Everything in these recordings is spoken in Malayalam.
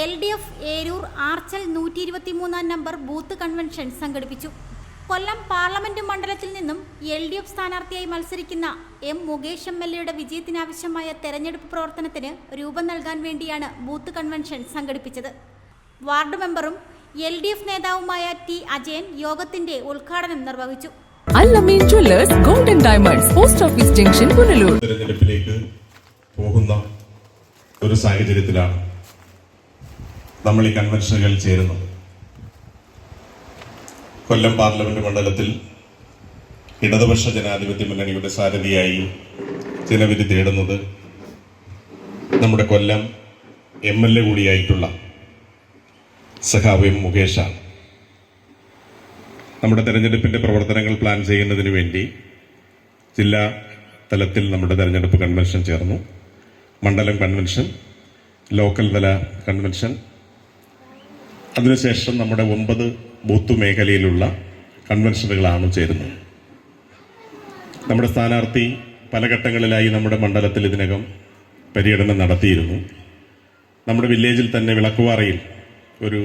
L D F Eroor Archal നൂറ്റി ഇരുപത്തിമൂന്നാം നമ്പർ ബൂത്ത് കൺവെൻഷൻ സംഘടിപ്പിച്ചു. കൊല്ലം പാർലമെന്റ് മണ്ഡലത്തിൽ നിന്നും എൽ ഡി എഫ് സ്ഥാനാർത്ഥിയായി മത്സരിക്കുന്ന എം മുകേഷ് എം എൽ എയുടെ വിജയത്തിനാവശ്യമായ തെരഞ്ഞെടുപ്പ് പ്രവർത്തനത്തിന് രൂപം നൽകാൻ വേണ്ടിയാണ് ബൂത്ത് കൺവെൻഷൻ സംഘടിപ്പിച്ചത്. വാർഡ് മെമ്പറും എൽ ഡി എഫ് നേതാവുമായ ടി അജയൻ യോഗത്തിന്റെ ഉദ്ഘാടനം നിർവഹിച്ചു. Allameen jewellers golden diamonds post office junction Punalur. തെരഞ്ഞെടുപ്പിലേക്ക് പോകുന്ന ഒരു സാഹചര്യത്തിലാണ് നമ്മൾ ഈ കൺവെൻഷനുകൾ ചേരുന്നു. കൊല്ലം പാർലമെന്റ് മണ്ഡലത്തിൽ ഇടതുപക്ഷ ജനാധിപത്യ മുന്നണിയുടെ സാരഥിയായി ജനവിധി തേടുന്നത് നമ്മുടെ കൊല്ലം എം എൽ എ കൂടിയായിട്ടുള്ള സഖാവ് എം മുകേഷാണ്. നമ്മുടെ തെരഞ്ഞെടുപ്പിന്റെ പ്രവർത്തനങ്ങൾ പ്ലാൻ ചെയ്യുന്നതിന് വേണ്ടി ജില്ലാ തലത്തിൽ നമ്മുടെ തെരഞ്ഞെടുപ്പ് കൺവെൻഷൻ ചേർന്നു. മണ്ഡലം കൺവെൻഷൻ ലോക്കൽ തല കൺവെൻഷൻ അതിനുശേഷം നമ്മുടെ ഒമ്പത് ബൂത്ത് മേഖലയിലുള്ള കൺവെൻഷനുകളാണ് ചേരുന്നത്. നമ്മുടെ സ്ഥാനാർത്ഥി പല ഘട്ടങ്ങളിലായി നമ്മുടെ മണ്ഡലത്തിൽ ഇതിനകം പര്യടനം നടത്തിയിരുന്നു. നമ്മുടെ വില്ലേജിൽ തന്നെ വിളക്കുവാറയിൽ ഒരു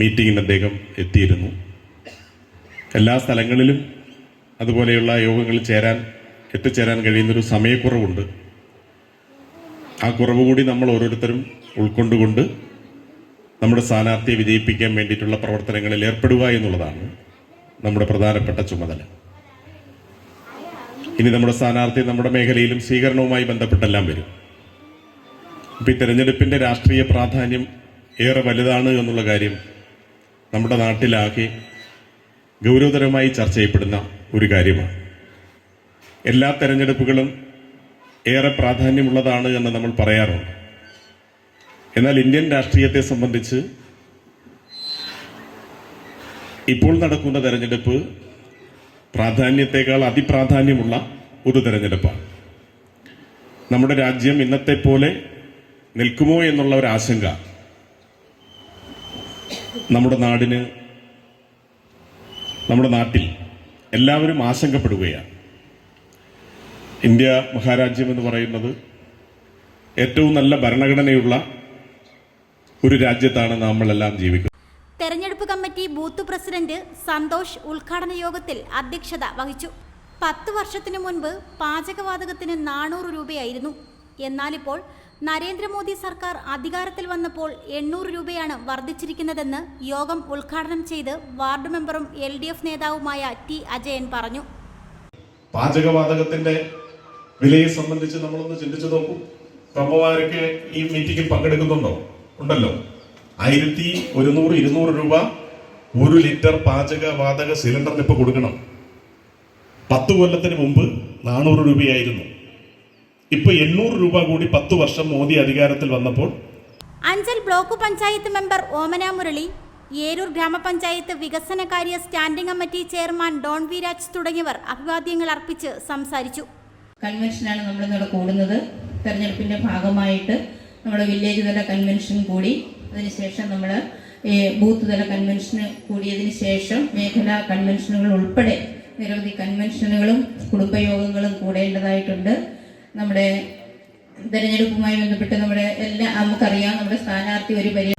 മീറ്റിങ്ങിന് അദ്ദേഹം എത്തിയിരുന്നു. എല്ലാ സ്ഥലങ്ങളിലും അതുപോലെയുള്ള യോഗങ്ങളിൽ ചേരാൻ എത്തിച്ചേരാൻ കഴിയുന്നൊരു സമയക്കുറവുണ്ട്. ആ കുറവ് കൂടി നമ്മൾ ഓരോരുത്തരും ഉൾക്കൊണ്ടുകൊണ്ട് നമ്മുടെ സ്ഥാനാർത്ഥിയെ വിജയിപ്പിക്കാൻ വേണ്ടിയിട്ടുള്ള പ്രവർത്തനങ്ങളിൽ ഏർപ്പെടുക എന്നുള്ളതാണ് നമ്മുടെ പ്രധാനപ്പെട്ട ചുമതല. ഇനി നമ്മുടെ സ്ഥാനാർത്ഥി നമ്മുടെ മേഖലയിലും സ്വീകരണവുമായി ബന്ധപ്പെട്ടെല്ലാം വരും. ഇപ്പം ഈ തെരഞ്ഞെടുപ്പിന്റെ രാഷ്ട്രീയ പ്രാധാന്യം ഏറെ വലുതാണ് എന്നുള്ള കാര്യം നമ്മുടെ നാട്ടിലാകെ ഗൗരവതരമായി ചർച്ച ചെയ്യപ്പെടുന്ന ഒരു കാര്യമാണ്. എല്ലാ തെരഞ്ഞെടുപ്പുകളും ഏറെ പ്രാധാന്യമുള്ളതാണ് എന്ന് നമ്മൾ പറയാറുണ്ട്. എന്നാൽ ഇന്ത്യൻ രാഷ്ട്രീയത്തെ സംബന്ധിച്ച് ഇപ്പോൾ നടക്കുന്ന തെരഞ്ഞെടുപ്പ് പ്രാധാന്യത്തെക്കാൾ അതിപ്രാധാന്യമുള്ള ഒരു തെരഞ്ഞെടുപ്പാണ്. നമ്മുടെ രാജ്യം ഇന്നത്തെ പോലെ നിൽക്കുമോ എന്നുള്ള ഒരു ആശങ്ക നമ്മുടെ നാടിന് നമ്മുടെ നാട്ടിൽ എല്ലാവരും ആശങ്കപ്പെടുകയാണ്. ഇന്ത്യ മഹാരാജ്യം എന്ന് പറയുന്നത് ഏറ്റവും നല്ല ഭരണഘടനയുള്ള ഒരു രാജ്യത്താണ് നമ്മളെല്ലാം ജീവിക്കുന്നത്. തെരഞ്ഞെടുപ്പ് കമ്മിറ്റി ബൂത്ത് പ്രസിഡന്റ് സന്തോഷ് ഉദ്ഘാടന യോഗത്തിൽ അധ്യക്ഷത വഹിച്ചു. പത്ത് വർഷത്തിനു മുൻപ് പാചകവാതകത്തിന് നാനൂറ് രൂപയായിരുന്നു. എന്നാലിപ്പോൾ നരേന്ദ്രമോദി സർക്കാർ അധികാരത്തിൽ വന്നപ്പോൾ എണ്ണൂറ് രൂപയാണ് വർദ്ധിച്ചിരിക്കുന്നതെന്ന് യോഗം ഉദ്ഘാടനം ചെയ്ത് വാർഡ് മെമ്പറും എൽ ഡി എഫ് നേതാവുമായ ടി അജയൻ പറഞ്ഞു. പാചകവാതകത്തിന്റെ വിലയെ സംബന്ധിച്ച് നമ്മളൊന്ന് ചിന്തിച്ചു നോക്കൂ. അമ്മമാരൊക്കെ ഈ മീറ്റിംഗിൽ പങ്കെടുക്കുന്നുണ്ടോ? ഉണ്ടല്ലോ. ആയിരത്തി ഒരുന്നൂറ് ഇരുന്നൂറ് രൂപ ഒരു ലിറ്റർ പാചക വാതക സിലിണ്ടറിന് ഇപ്പൊ കൊടുക്കണം. പത്ത് കൊല്ലത്തിന് മുമ്പ് നാനൂറ് രൂപയായിരുന്നു. ഇപ്പൊ എണ്ണൂറ് രൂപ കൂടി പത്ത് വർഷം മോദി അധികാരത്തിൽ വന്നപ്പോൾ അഞ്ചൽ ബ്ലോക്ക് പഞ്ചായത്ത് മെമ്പർ ഓമന മുരളി ഏരൂർ ഗ്രാമപഞ്ചായത്ത് വികസനകാര്യ standing committee chairman Don V Raj തുടങ്ങിയവർ അഭിവാദ്യങ്ങൾ അർപ്പിച്ച് സംസാരിച്ചു. കൺവെൻഷനാണ് നമ്മൾ ഇവിടെ കൂടുന്നത്. തെരഞ്ഞെടുപ്പിന്റെ ഭാഗമായിട്ട് നമ്മുടെ വില്ലേജ് തല കൺവെൻഷൻ കൂടി അതിനുശേഷം നമ്മൾ ബൂത്ത് തല കൺവെൻഷന് കൂടിയതിന് ശേഷം മേഖലാ കൺവെൻഷനുകൾ ഉൾപ്പെടെ നിരവധി കൺവെൻഷനുകളും കുടുംബയോഗങ്ങളും കൂടേണ്ടതായിട്ടുണ്ട്. നമ്മുടെ തെരഞ്ഞെടുപ്പുമായി ബന്ധപ്പെട്ട് നമ്മുടെ എല്ലാ നമുക്കറിയാം നമ്മുടെ സ്ഥാനാർത്ഥി ഒരു പരി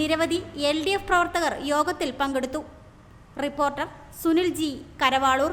നിരവധി എൽ ഡി എഫ് പ്രവർത്തകർ യോഗത്തിൽ പങ്കെടുത്തു. Reporter Sunil G Karavaloor.